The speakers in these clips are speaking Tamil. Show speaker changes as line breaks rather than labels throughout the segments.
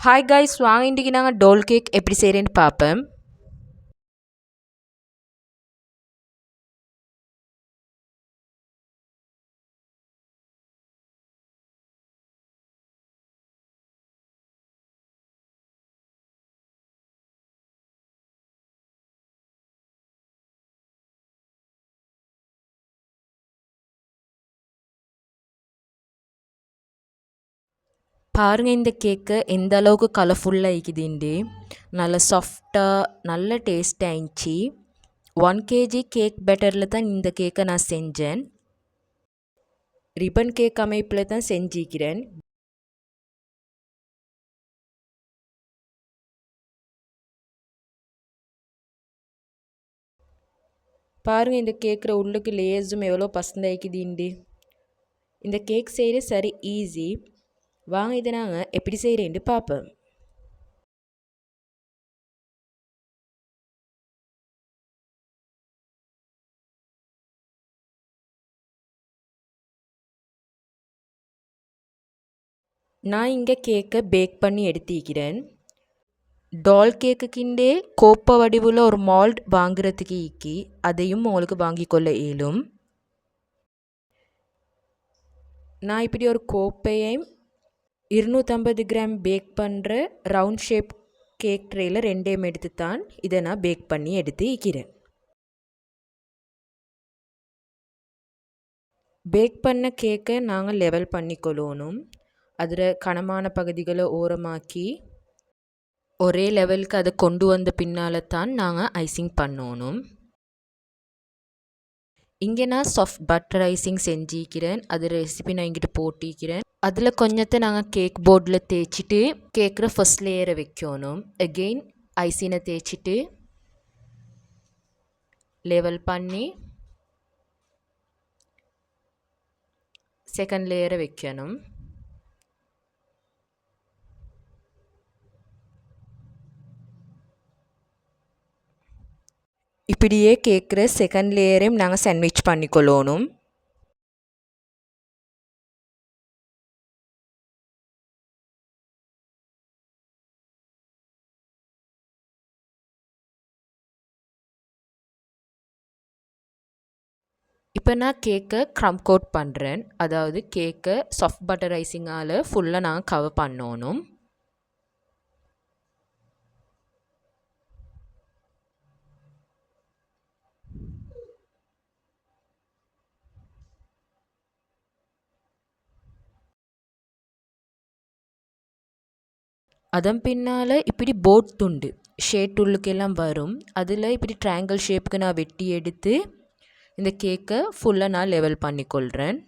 ஹாய் காய்ஸ் வாங்க இன்றைக்கி நாங்கள் டோல் கேக் எப்படி செய்கிறேன்னு பார்ப்பேன் பாருங்கள் இந்த கேக்கு எந்த அளவுக்கு கலர்ஃபுல்லாக இருக்குதுண்டு நல்ல சாஃப்டாக நல்ல டேஸ்ட்டாக இருந்துச்சு. ஒன் கேஜி கேக் பேட்டரில் தான் இந்த கேக்கை நான் செஞ்சேன். ரிப்பன் கேக் அமைப்பில் தான் செஞ்சிக்கிறேன் பாருங்கள் இந்த கேக்கிற உள்ளுக்கு லேஸும் எவ்வளோ பசந்தாய்க்குதுண்டு இந்த கேக் செய்கிற சரி ஈஸி வாங்க இதை நாங்கள் எப்படி செய்கிறேன்ட்டு பார்ப்போம். நான் இங்கே கேக்கை பேக் பண்ணி எடுத்திக்கிறேன் டால் கேக்குக்கிண்டே கோப்பை வடிவில் ஒரு மால்ட் வாங்குறதுக்கு இக்கி அதையும் உங்களுக்கு வாங்கிக்கொள்ள இயலும். நான் இப்படி ஒரு கோப்பையையும் இருநூற்றம்பது கிராம் பேக் பண்ணுற ரவுண்ட் ஷேப் கேக் ட்ரேயில் ரெண்டையும் எடுத்து தான் இதை நான் பேக் பண்ணி எடுத்து ஈக்கிறேன் பேக் பண்ண கேக்கை நாங்கள் லெவல் பண்ணிக்கொள்ளணும் அதில் கனமான பகுதிகளை ஓரமாக்கி ஒரே லெவலுக்கு அதை கொண்டு வந்த பின்னால் தான் நாங்கள் ஐசிங் பண்ணணும். இங்கே நான் சாஃப்ட் பட்டர் ஐசிங் செஞ்சிக்கிறேன். அது ரெசிபி நான் இங்கிட்டு போட்டிக்கிறேன். அதில் கொஞ்சத்தை நாங்கள் கேக் போர்டில் தேய்ச்சிட்டு கேக்கிற ஃபஸ்ட் லேயரை வைக்கணும். அகெயின் ஐசினை தேய்ச்சிட்டு லெவல் பண்ணி செகண்ட் லேயரை வைக்கணும். இப்படியே கேட்குற செகண்ட் லேயரையும் நாங்கள் சாண்ட்விச் பண்ணிக்கொள்ளணும். இப்போ நான் கேக்கை க்ரம் கோட் பண்ணுறேன் அதாவது கேக்கை சாஃப்ட் பட்டர் ரைஸிங்கால் ஃபுல்லாக நான் கவர் பண்ணணும். அதன் பின்னால் இப்படி போட் துண்டு. ஷேட் உள்ளுக்கெல்லாம் வரும். அதில் இப்படி ட்ரையாங்கிள் ஷேப்புக்கு நான் வெட்டி எடுத்து இந்த கேக்கை ஃபுல்லாக நான் லெவல் பண்ணிக்கொள்கிறேன்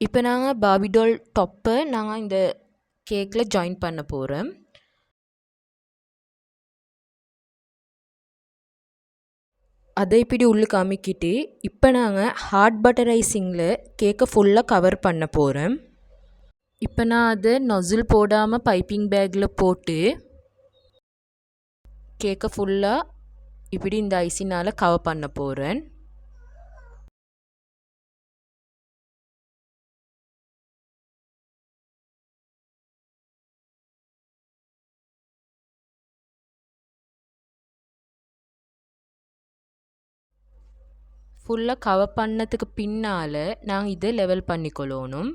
இப்போ நாங்கள் பாபிடோல் டொப்பை நாங்கள் இந்த கேக்கில் ஜாயின் பண்ண போகிறோம் அதை இப்படி உள்ளுக்கு அமுக்கிட்டு இப்போ நாங்கள் ஹாட் பட்டர் ஐசிங்கில் கேக்கை ஃபுல்லாக கவர் பண்ண போகிறேன் இப்போ நான் அதை நொசில் போடாமல் பைப்பிங் பேக்கில் போட்டு கேக்கை ஃபுல்லாக இப்படி இந்த ஐசினால் கவர் பண்ண போகிறேன் ஃபுல்லாக கவர் பண்ணதுக்கு பின்னால் நாங்கள் இதை லெவல் பண்ணிக்கொள்ளணும்.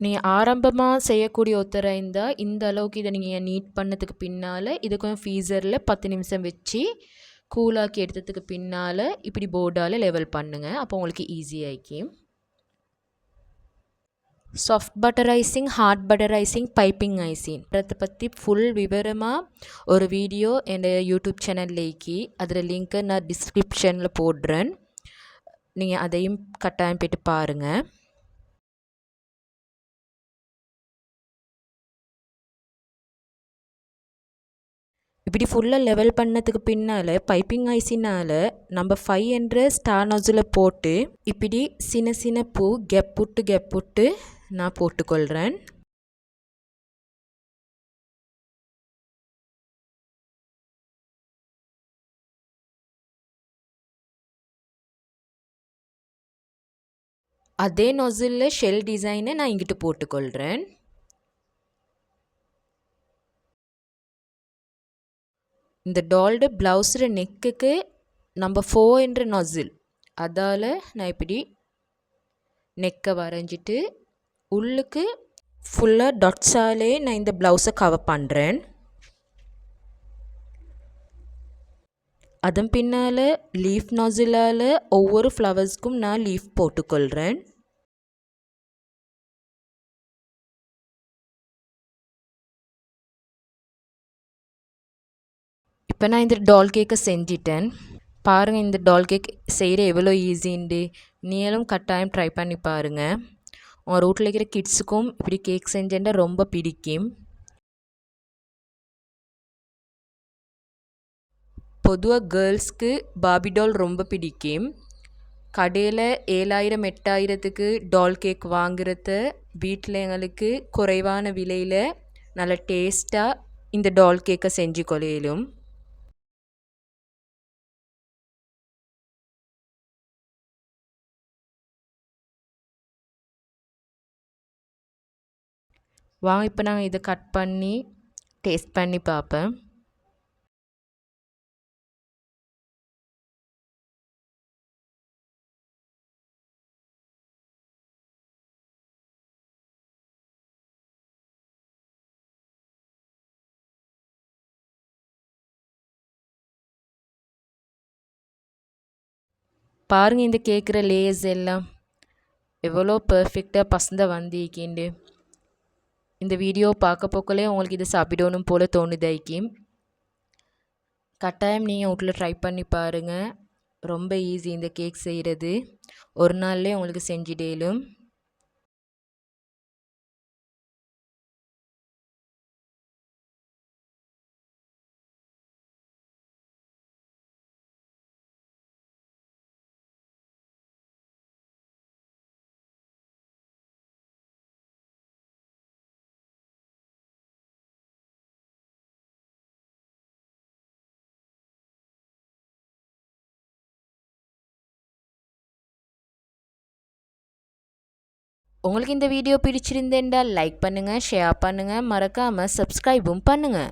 நீங்கள் ஆரம்பமாக செய்யக்கூடிய ஒருத்தராக இருந்தால் இந்த அளவுக்கு இதை நீங்கள் நீட் பண்ணதுக்கு பின்னால் இது கொஞ்சம் ஃபீஸரில் பத்து நிமிஷம் வச்சு கூலாக்கி எடுத்ததுக்கு பின்னால் இப்படி போர்டால் லெவல் பண்ணுங்கள் அப்போ உங்களுக்கு ஈஸியாகிக்கி soft butter icing hard butter icing piping icing அதை பற்றி ஃபுல் விவரமாக ஒரு வீடியோ என்னோட யூடியூப் சேனல்லேக்கு அதில் லிங்க்கை நான் டிஸ்கிரிப்ஷனில் போடுறேன். நீங்கள் அதையும் கட்டாயம் போய்ட்டு பாருங்கள் இப்படி ஃபுல்லாக லெவல் பண்ணதுக்கு பின்னால் பைப்பிங் ஐசினால் நம்ம ஃபைவ் என்ற ஸ்டார் நோஸில் போட்டு இப்படி சின்ன சின்ன பூ கெப் விட்டு கெப் விட்டு நான் போட்டுக்கொள்கிறேன் அதே நொசிலில் ஷெல் டிசைனை நான் இங்கிட்டு போட்டுக்கொள்கிறேன் இந்த டால்டு ப்ளவுஸோட நெக்குக்கு நம்ம ஃபோ என்ற நசில் அதால் நான் இப்படி நெக்கை வரைஞ்சிட்டு உள்ளுக்கு ஃபுல்லாக டட்ஸாலே நான் இந்த ப்ளவுஸை கவர் பண்ணுறேன் அதன் பின்னால் லீஃப் நாசிலால் ஒவ்வொரு ஃப்ளவர்ஸ்க்கும் நான் லீஃப் போட்டுக்கொள்கிறேன் இப்போ நான் இந்த டால் கேக்கை செஞ்சிட்டேன் பாருங்கள் இந்த டால் கேக் செய்கிற எவ்வளோ ஈஸின்ண்டு நீங்களும் கட்டாயம் ட்ரை பண்ணி பாருங்கள் உங்கள் ரூட்டில் இருக்கிற கிட்ஸுக்கும் இப்படி கேக் செஞ்சேன்டா ரொம்ப பிடிக்கும் பொதுவாக கேர்ள்ஸ்க்கு பாபி டால் ரொம்ப பிடிக்கும் கடையில் ஏழாயிரம் எட்டாயிரத்துக்கு டால் கேக் வாங்குறத வீட்டில் எங்களுக்கு குறைவான விலையில் நல்ல டேஸ்ட்டாக இந்த டால் கேக்கை செஞ்சு கொலையிலும் வாங்க இப்போ நாங்கள் இதை கட் பண்ணி டேஸ்ட் பண்ணி பார்ப்பேன். பாருங்கள் இந்த கேட்குற லேயர்ஸ் எல்லாம். எவ்வளோ பர்ஃபெக்டாக பசந்தாக வந்திருக்கேண்டு இந்த வீடியோ பார்க்க போக்கலே உங்களுக்கு இதை சாப்பிடணும் போல் தோணுது ஐக்கியம் கட்டாயம் நீங்கள் வீட்டில் ட்ரை பண்ணி பாருங்கள் ரொம்ப ஈஸி இந்த கேக் செய்கிறது ஒரு நாள்லேயே உங்களுக்கு செஞ்சிடலும். உங்களுக்கு இந்த வீடியோ பிடிச்சிருந்தேன்டா லைக் பண்ணுங்கள் ஷேர் பண்ணுங்கள் மறக்காமல் சப்ஸ்கிரைபும் பண்ணுங்கள்